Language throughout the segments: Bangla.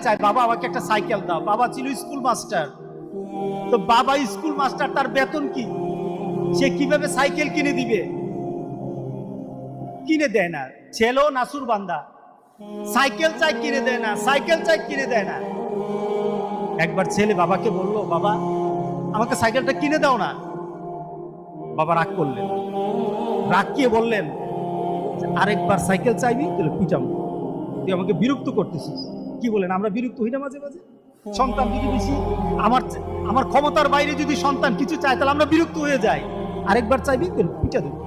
চায় বাবা আমাকে একটা সাইকেল দাও। বাবা ছিল স্কুল মাস্টার। তো বাবা স্কুল মাস্টার, তার বেতন কি? সে কীভাবে সাইকেল কিনে দিবে? কিনে দেয় না। ছেলেও নাসুর বান্দা। সাইকেল চাই, কিনে দেয় না। সাইকেল চাই, কিনে দেয় না। একবার ছেলে বাবাকে বলল, বাবা, আমাকে সাইকেলটা কিনে দাও না। বাবা রাগ করলেন। রাগ কিয়ে বললেন, আরেকবার সাইকেল চাইবি, তাহলে পিটাম তুই আমাকে বিরক্ত করতেছিস। কি বলেন? আমরা বিরক্ত হই না মাঝে মাঝে? সন্তান যদি বেশি আমার আমার ক্ষমতার বাইরে যদি সন্তান কিছু চায় তাহলে আমরা বিরক্ত হয়ে যাই। আরেকবার চাইবি? পিটা দেবো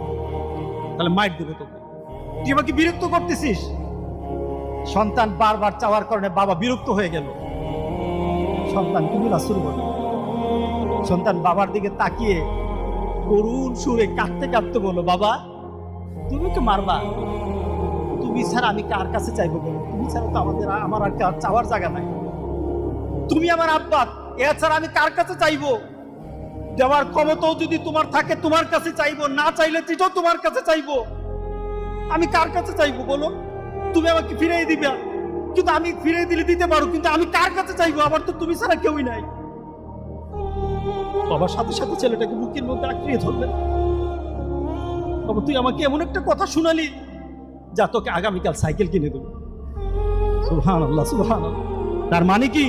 তাহলে মাইট দেবে তোকে। তুই আমাকে বিরক্ত করতেছিস? সন্তান বারবার চাওয়ার কারণে বাবা বিরক্ত হয়ে গেল। সন্তান তুমি রাসুল বল। সন্তান বাবার দিকে তাকিয়ে করুণ সুরে কাঁদতে কাঁদতে বলো বাবা তুমি তো মারবা। তুমি ছাড়া আমি কার কাছে চাইব বলো? তুমি ছাড়া আমাদের আমার আর চাওয়ার জায়গা নাই। তুমি আমার আব্বা, এছাড়া আমি কার কাছে চাইব? দেওয়ার ক্ষমতাও যদি তোমার থাকে, তোমার কাছে চাইব। না চাইলে চিঠো তোমার কাছে চাইব। আমি কার কাছে চাইব বলো? তুমি আমাকে ফিরিয়ে দিবে। কিন্তু আমি ফিরিয়ে দিলে দিতে পারো, কিন্তু আমি কার কাছে চাইব? আমার তো তুমি ছাড়া কেউই নাই। বাবার সাথে সাথে ছেলেটাকে বুকের মধ্যে আঁকড়িয়ে ধরলেন বাবা, তুই আমাকে এমন একটা কথা শোনালি, যা তোকে আগামীকাল সাইকেল কিনে দেবো। তার মানে কি?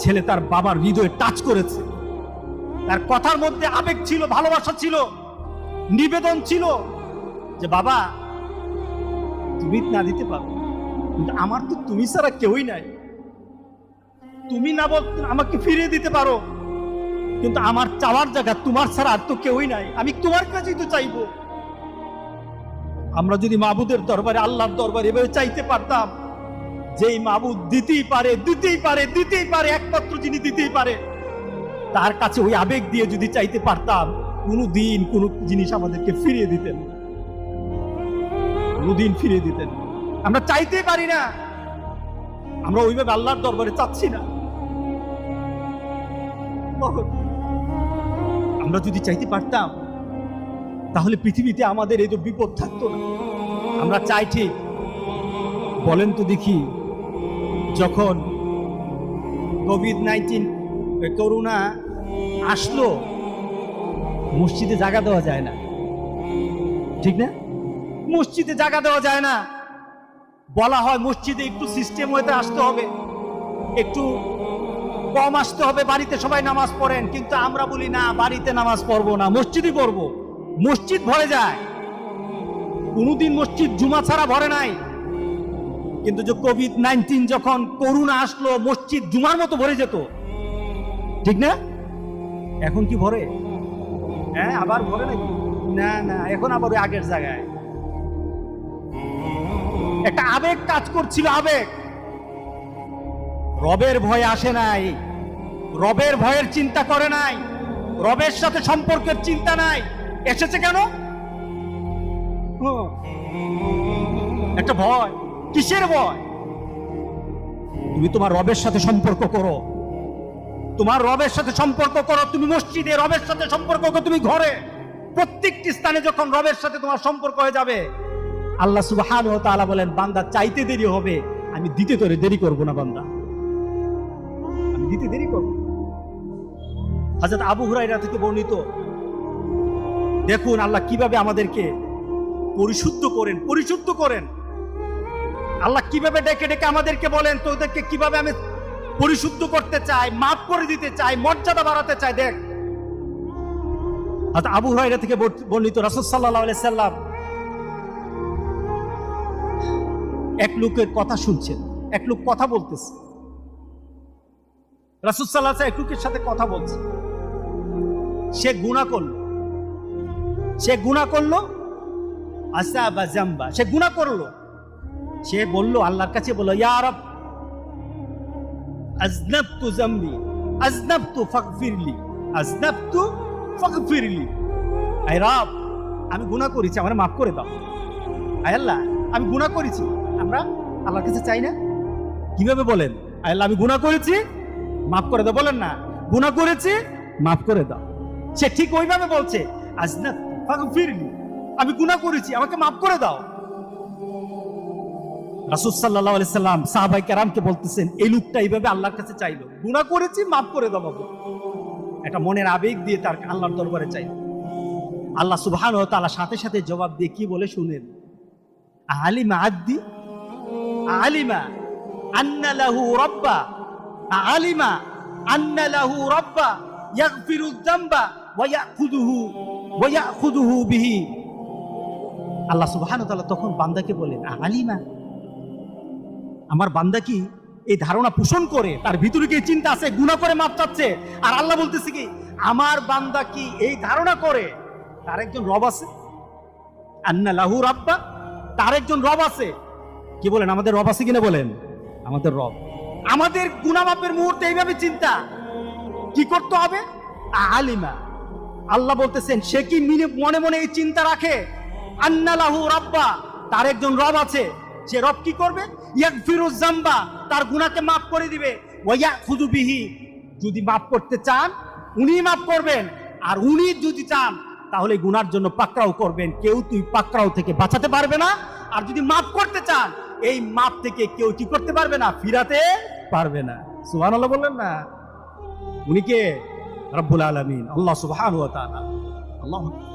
ছেলে তার বাবার হৃদয়ে টাচ করেছে। তার কথার মধ্যে আবেগ ছিল, ভালোবাসা ছিল, নিবেদন ছিল যে, বাবা, তুমি না দিতে পারো, কিন্তু আমার তো তুমি ছাড়া কেউই নাই। তুমি না বল, আমাকে ফিরিয়ে দিতে পারো, কিন্তু আমার চাওয়ার জায়গা তোমার ছাড়া আর তো কেউই নাই। আমি তোমার কাছেই তো চাইব। আমরা যদি মাবুদের দরবারে, আল্লাহর দরবারে এভাবে চাইতে পারতাম যেই মাবুদ দিতেই পারে দিতেই পারে দিতেই পারে, একমাত্র যিনি দিতেই পারে। তার কাছে ওই আবেগ দিয়ে যদি চাইতে পারতাম কোনো দিন কোনো জিনিস আমাদেরকে ফিরিয়ে দিতেন কোনোদিন ফিরিয়ে দিতেন আমরা চাইতেই পারি না। আমরা ওইভাবে আল্লাহর দরবারে চাচ্ছি না। আমরা যদি চাইতে পারতাম, তাহলে পৃথিবীতে আমাদের এই তো বিপদ থাকতো না। আমরা চাই ঠিক। বলেন তো দেখি যখন কোভিড নাইন্টিন করোনা আসলো, মসজিদে জায়গা দেওয়া যায় না। ঠিক না? মসজিদে জায়গা দেওয়া যায় না। বলা হয় মসজিদে একটু সিস্টেম হতে আসতে হবে, একটু কম আসতে হবে, বাড়িতে সবাই নামাজ পড়েন, কিন্তু আমরা বলি, না, বাড়িতে নামাজ পড়ব না, মসজিদই পড়ব। মসজিদ ভরে যায়। কোনোদিন মসজিদ জুমা ছাড়া ভরে নাই। কিন্তু যে কোভিড নাইন্টিন যখন করোনা আসলো, মসজিদ জুমার মতো ভরে যেত। ঠিক না? এখন কি ভরে? হ্যাঁ আবার ভরে নাকি? না না, এখন আবার ওই আগের জায়গায়। একটা আবেগ কাজ করছিল, আবেগ। রবের ভয় আসে নাই। রবের ভয়ের চিন্তা করে নাই। রবের সাথে সম্পর্কের চিন্তা নাই। এসেছে কেন। একটা ভয়। কিসের ভয়? তুমি তোমার রবের সাথে সম্পর্ক করো। তোমার রবের সাথে সম্পর্ক করো, তুমি মসজিদে রবের সাথে সম্পর্ক করো, তুমি ঘরে। প্রত্যেকটি স্থানে যখন রবের সাথে তোমার সম্পর্ক হয়ে যাবে, আল্লাহ সুবহান ও তাআলা বলেন, বান্দা, চাইতে দেরি হবে, আমি দিতে তোরে দেরি করব না, বান্দা। আমি দিতে দেরি করব হযরত আবু হুরায়রা থেকে বর্ণিত, দেখুন আল্লাহ কীভাবে আমাদেরকে পরিশুদ্ধ করেন পরিশুদ্ধ করেন। আল্লাহ কীভাবে ডেকে ডেকে আমাদেরকে বলেন তোদেরকে কীভাবে আমি পরিশুদ্ধ করতে চাই, মাফ করে দিতে চাই, মর্যাদা বাড়াতে চাই, দেখ। আবু হুরায়রা থেকে বর্ণ- বর্ণিত রাসূল সাল্লাম এক লোকের কথা শুনছেন, এক লোক কথা বলতেছে। রাসূল আলাইহি এক লোকের সাথে কথা বলছে। সে গুনাহ করল। সে গুনাহ করল। আসা বা জাম্বা। সে গুনাহ করল। সে বলল, আল্লাহর কাছে বলল, ইয়া রব, আজনাবতু জামবি, আজনাবতু ফাগফিরলি আজনাবতু ফাগফিরলি। আয় রব, আমি গুনাহ করেছি, আমার মাফ করে দাও। আয় আল্লাহ, আমি গুনাহ করেছি, আমরা আল্লাহর কাছে চাই না? কীভাবে বলেন? আয় আল্লাহ, আমি গুনাহ করেছি, মাফ করে দাও। বলেন না, গুনাহ করেছি, মাফ করে দাও। সে ঠিক ওইভাবে বলছে আজনাব ফাগফিরলি, আমি গুনাহ করেছি, আমাকে মাফ করে দাও। সাহাবাই কেরামকে বলতেছেন, এই এইভাবে আল্লাহর কাছে গুণা করেছি, মাফ করে মনের আবেগ দিয়ে তার আল্লাহর দরবারে চাইল। আল্লাহ সুবহান ও তাআলা সাথে সাথে জবাব দিয়ে কি বলে শুনেন? আলিমা আলিমা আন্না লাহু রব্বা, আলিমা আন্না রব্বা, ইয়াগফিরু বিহি। আল্লাহ সুবহান তখন বান্দাকে বলেন, আলিমা আমার বান্দা কি এই ধারণা পোষণ করে? তার ভিতরে কি চিন্তা আছে? গুণা করে মাপ চাচ্ছে? আর আল্লাহ বলতেছে কি, আমার বান্দা কি এই ধারণা করে? তার একজন রব আছে। আন্না লাহু রাব্বা, তার একজন রব আছে। কি বলেন, আমাদের রব আছে কিনা বলেন? আমাদের রব। আমাদের গুণামাপের মুহূর্তে এইভাবে চিন্তা। কি করতে হবে? আলিমা। আল্লাহ বলতেছেন, সে কি মনে মনে এই চিন্তা রাখে? আন্না লাহু রাব্বা, তার একজন রব আছে। সে রব কি করবে? ইয়াক জাম্বা তার গুণাকে মাফ করে দিবে। ওয়া খুদু বিহি, যদি মাফ করতে চান, উনি মাফ করবেন। আর উনি যদি চান, তাহলে গুনার জন্য পাকড়াও করবেন। কেউ তুই পাকড়াও থেকে বাঁচাতে পারবে না। আর যদি মাফ করতে চান, এই মাপ থেকে কেউ কি করতে পারবে না? ফিরাতে পারবে না। সুহান আল্লাহ বললেন না। উনি কে? রব্বুল আলামিন। আল্লাহ তাআলা। আল্লাহ